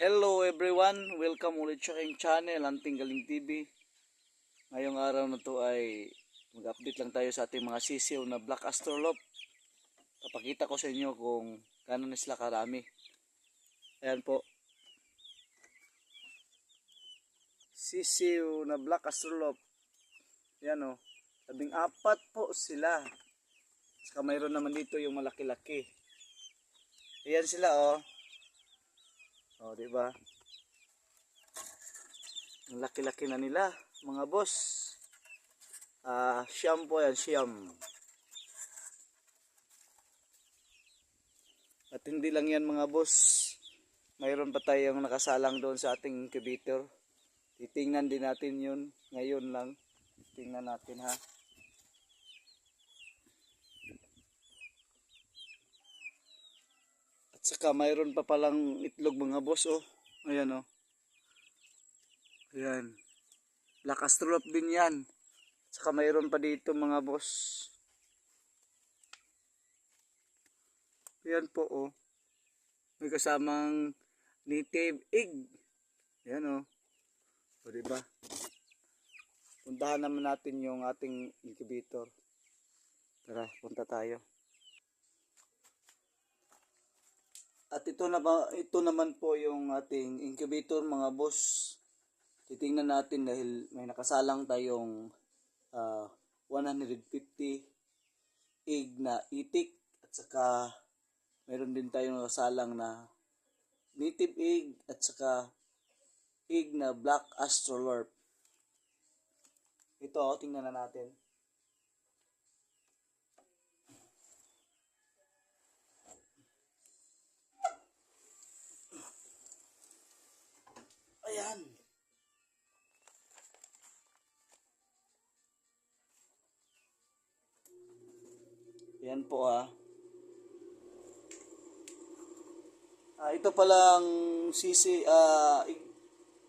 Hello everyone! Welcome ulit sa aking channel, Anting Galing TV. Ngayong araw na to ay mag-update lang tayo sa ating mga sisiw na Black Astrolop. Papakita ko sa inyo kung gano'n sila karami. Ayan po. Sisiw na Black Astrolop. Ayan o. Labing apat po sila. Saka mayroon naman dito yung malaki-laki. Ayan sila oh. Oh, di ba? Ang laki-laki na nila, mga boss. Ah, siyam po yan, siyam. At hindi lang yan mga boss. Mayroon pa tayong nakasalang doon sa ating incubator. Titingnan din natin yun. Ngayon lang. Tingnan natin ha. Saka mayroon pa palang itlog mga boss oh. Ayan oh. Ayan. Black astrolop din yan. Saka mayroon pa dito mga boss. Ayan po oh. May kasamang native egg. Ayan oh. O diba? Puntahan naman natin yung ating incubator. Tara, punta tayo. At ito na ba, ito naman po yung ating incubator mga boss. Titingnan natin dahil may nakasalang tayong ah, 150 egg na itik at saka mayroon din tayong nakasalang na native egg at saka egg na black astrolorp. Ito, oh, tingnan na natin. Ayan. Ayan po ah. Ah, ito palang sisi ah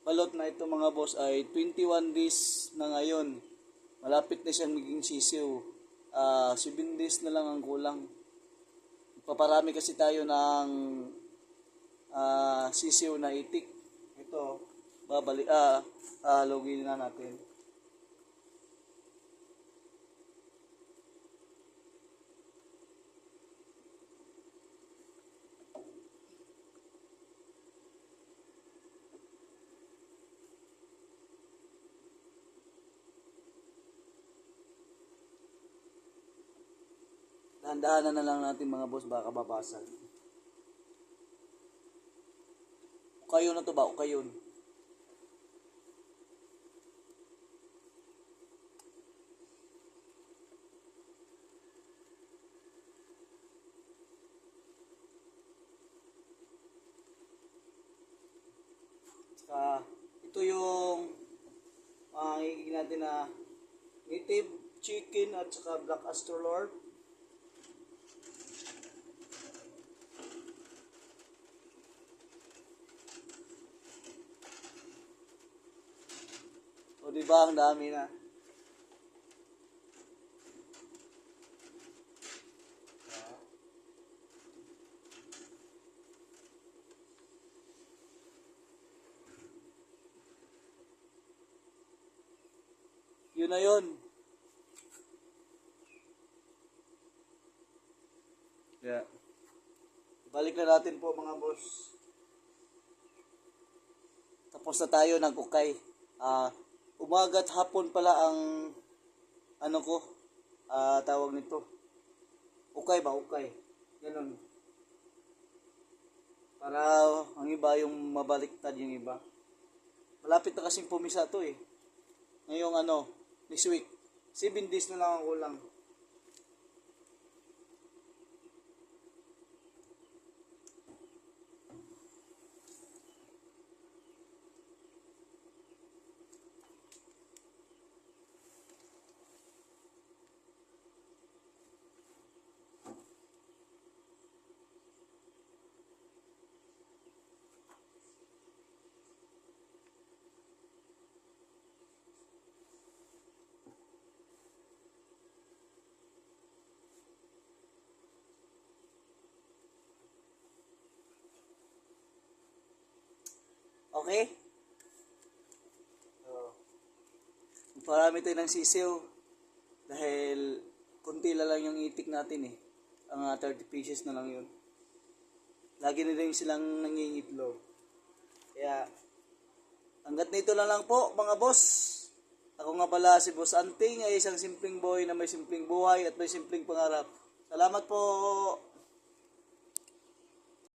balot na ito mga boss ay 21 days na ngayon. Malapit na siyang maging sisiw. Ah, 7 days na lang ang kulang. Paparami kasi tayo ng ah sisiw na itik. Babalik, ah, ah, login na natin. Dahan-dahanan na lang natin mga boss, baka babasag. Ukayon na to ba? Ukayon. Saka, ito yung makikigin natin na native chicken at saka black astrolorp. O di ba ang dami na? Na yun. Yeah. Balik na natin po mga boss. Tapos na tayo ng ukay. Ah, umaga at hapon pala ang ano ko, ah, tawag nito. Ukay ba? Ukay. Ganun. Para ang iba yung mabaliktad yung iba. Malapit na kasing pumisa to eh. Ngayong ano, next week. 7 days na lang ang kulang. Okay? So, parami tayo ng sisiw. Dahil kunti na lang yung itik natin eh. Ang ah, 30 pieces na lang yun. Lagi na rin silang nangingitlog. Kaya, hanggat nito na lang po mga boss. Ako nga pala si Boss Anting ay isang simpleng boy na may simpleng buhay at may simpleng pangarap. Salamat po!